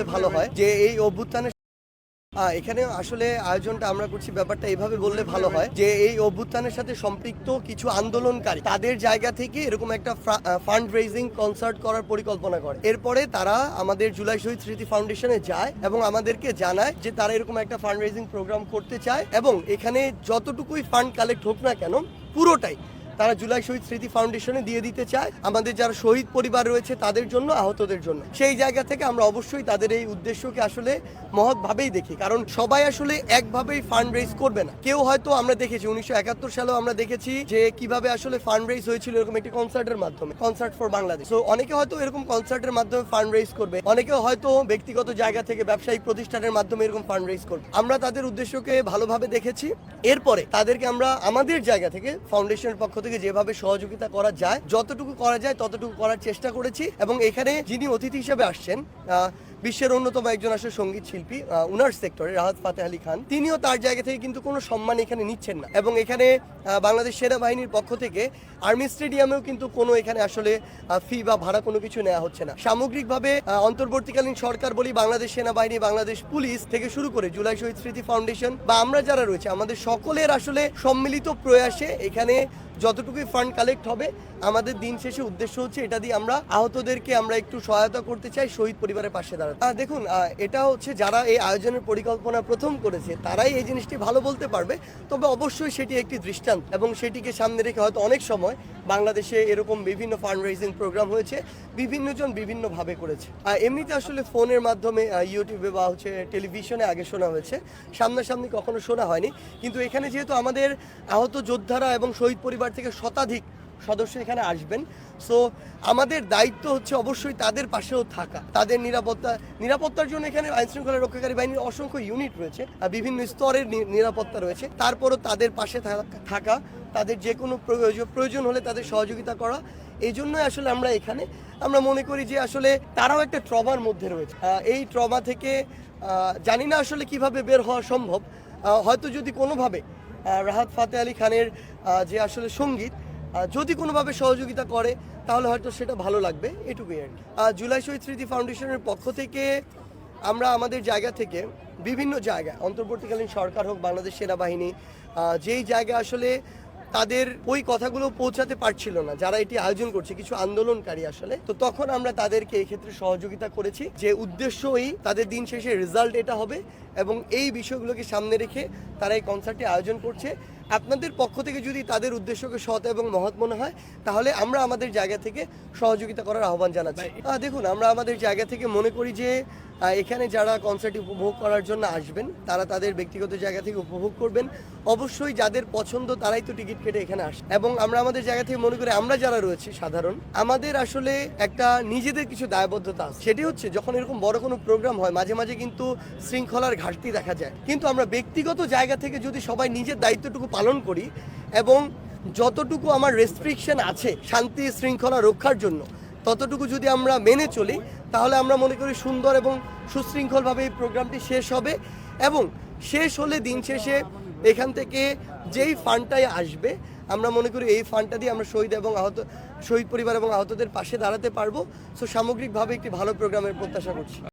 বললে ভালো হয়। যে এই অভ্যুত্থানের এখানে আসলে আয়োজনটা আমরা করছি, ব্যাপারটা এইভাবে বললে ভালো হয়। যে এই অভ্যুত্থানের সাথে সম্পৃক্ত কিছু আন্দোলনকারী, তাদের জায়গা থেকে এরকম একটা ফান্ড রেজিং কনসার্ট করার পরিকল্পনা করে। এরপরে তারা আমাদের জুলাই শহীদ স্মৃতি ফাউন্ডেশনে যায় এবং আমাদেরকে জানায় যে তারা এরকম একটা ফান্ড রেজিং প্রোগ্রাম করতে চায় এবং এখানে যতটুকুই ফান্ড কালেক্ট হোক না কেন, পুরোটাই তারা জুলাই শহীদ স্মৃতি ফাউন্ডেশনে দিয়ে দিতে চায়। আমাদের যারা শহীদ পরিবার রয়েছে, তাদের জন্য, আহতদের জন্য। সেই জায়গা থেকে আমরা অবশ্যই তাদের এই উদ্দেশ্যকে আসলে মহৎভাবেই দেখি। কারণ সবাই আসলে একভাবেই ফান্ড রেজ করবে না। কেউ হয়তো আমরা দেখেছি, উনিশশো একাত্তর সালেও আমরা দেখেছি যে কীভাবে আসলে ফান্ড রেজ হয়েছিল এরকম একটি কনসার্টের মাধ্যমে কনসার্ট ফর বাংলাদেশ তো অনেকে হয়তো এরকম কনসার্টের মাধ্যমে ফান্ড রেজ করবে। অনেকে হয়তো ব্যক্তিগত জায়গা থেকে ব্যবসায়িক প্রতিষ্ঠানের মাধ্যমে এরকম ফান্ড রেজ করবে। আমরা তাদের উদ্দেশ্যকে ভালোভাবে দেখেছি। এরপরে তাদেরকে আমরা আমাদের জায়গা থেকে ফাউন্ডেশনের পক্ষ থেকে যেভাবে সহযোগিতা করা যায়, যতটুকু করা যায় ততটুকু করার চেষ্টা করেছি এবং এখানে যিনি অতিথি হিসেবে আসছেন বিশ্বের অন্যতম একজন আসলে সংগীত শিল্পী উনার সেক্টরে রাহাত ফাতে আলী খান। তিনিও তার জায়গা থেকে কিন্তু কোনো সম্মান এখানে নিচ্ছেন না। এবং এখানে বাংলাদেশ সেনাবাহিনীর পক্ষ থেকে আর্মি স্টেডিয়ামেও কিন্তু কোনো এখানে আসলে ফি বা ভাড়া কোনো কিছু নেওয়া হচ্ছে না। সামগ্রিকভাবে অন্তর্বর্তীকালীন সরকার বলি বাংলাদেশ সেনাবাহিনী, বাংলাদেশ পুলিশ থেকে শুরু করে জুলাই শহীদ স্মৃতি ফাউন্ডেশন বা আমরা যারা রয়েছে, আমাদের সকলের আসলে সম্মিলিত প্রয়াসে এখানে যতটুকুই ফান্ড কালেক্ট হবে, আমাদের দিন শেষে উদ্দেশ্য হচ্ছে এটা দিয়ে আমরা আহতদেরকে আমরা একটু সহায়তা করতে চাই শহীদ পরিবারের পাশে দাঁড়াতে। দেখুন এটা হচ্ছে যারা এই আয়োজনের পরিকল্পনা প্রথম করেছে, তারাই এই জিনিসটি ভালো বলতে পারবে। তবে অবশ্যই সেটি একটি দৃষ্টান্ত এবং সেটিকে সামনে রেখে হয়তো অনেক সময় বাংলাদেশে এরকম বিভিন্ন ফান্ড রেজিং প্রোগ্রাম হয়েছে, বিভিন্নজন বিভিন্নভাবে করেছে। এমনিতে আসলে ফোনের মাধ্যমে ইউটিউবে বা হচ্ছে টেলিভিশনে আগে শোনা হয়েছে, সামনাসামনি কখনো শোনা হয়নি। কিন্তু এখানে যেহেতু আমাদের আহত যোদ্ধারা এবং শহীদ পরিবার থেকে শতাধিক সদস্য এখানে আসবেন। সো আমাদের দায়িত্ব হচ্ছে অবশ্যই তাদের পাশেও থাকা। তাদের নিরাপত্তা, নিরাপত্তার জন্য এখানে আইন শৃঙ্খলা রক্ষাকারী বাহিনীর অসংখ্য ইউনিট রয়েছে বিভিন্ন স্তরের নিরাপত্তা রয়েছে। তারপরও তাদের পাশে থাকা- তাদের যে কোনো প্রয়োজন প্রয়োজন হলে তাদের সহযোগিতা করা এই জন্যই আসলে আমরা এখানে। আমরা মনে করি যে আসলে তারাও একটা ট্রমার মধ্যে রয়েছে। এই ট্রমা থেকে জানি না আসলে কীভাবে বের হওয়া সম্ভব। হয়তো যদি কোনোভাবে রাহাত ফাতে আলী খানের যে আসলে সংগীত যদি কোনোভাবে সহযোগিতা করে, তাহলে হয়তো সেটা ভালো লাগবে, এটুকুই আর কি। জুলাই শহীদ স্মৃতি ফাউন্ডেশনের পক্ষ থেকে আমরা আমাদের জায়গা থেকে বিভিন্ন জায়গায় অন্তর্বর্তীকালীন সরকার হোক, বাংলাদেশ সেনাবাহিনী যেই জায়গায় আসলে তাদের ওই কথাগুলো পৌঁছাতে পারছিল না, যারা এটি আয়োজন করছে, কিছু আন্দোলনকারী আসলে, তো তখন আমরা তাদেরকে এই ক্ষেত্রে সহযোগিতা করেছি যে উদ্দেশ্যই তাদের দিন শেষে রেজাল্ট এটা হবে এবং এই বিষয়গুলোকে সামনে রেখে তারা এই কনসার্টটি আয়োজন করছে আপনাদের পক্ষ থেকে যদি তাদের উদ্দেশ্যকে সৎ এবং মহৎ মনে হয় তাহলে আমরা আমাদের জায়গা থেকে সহযোগিতা করার আহ্বান জানাচ্ছি। দেখুন আমরা আমাদের জায়গা থেকে মনে করি যে এখানে যারা কনসার্ট উপভোগ করার জন্য আসবেন তারা তাদের ব্যক্তিগত জায়গা থেকে উপভোগ করবেন। অবশ্যই যাদের পছন্দ তারাই তো টিকিট কেটে এখানে আসে। এবং আমরা আমাদের জায়গা থেকে মনে করি আমরা যারা রয়েছি সাধারণ আমাদের আসলে একটা নিজেদের কিছু দায়বদ্ধতা আছে। সেটি হচ্ছে যখন এরকম বড় কোনো প্রোগ্রাম হয় মাঝে মাঝে কিন্তু শৃঙ্খলার ঘাটতি দেখা যায়। কিন্তু আমরা ব্যক্তিগত জায়গা থেকে যদি সবাই নিজের দায়িত্বটুকু পালন করি এবং যতটুকু আমার রেস্ট্রিকশন আছে শান্তি শৃঙ্খলা রক্ষার জন্য, ততটুকু যদি আমরা মেনে চলি, তাহলে আমরা মনে করি সুন্দর এবং সুশৃঙ্খলভাবে এই প্রোগ্রামটি শেষ হবে এবং শেষ হলে দিন শেষে এখান থেকে যেই ফান্ডটাই আসবে, আমরা মনে করি এই ফান্ডটা দিয়ে আমরা শহীদ এবং আহত, শহীদ পরিবার এবং আহতদের পাশে দাঁড়াতে পারব। সো সামগ্রিকভাবে একটি ভালো প্রোগ্রামের প্রত্যাশা করছি।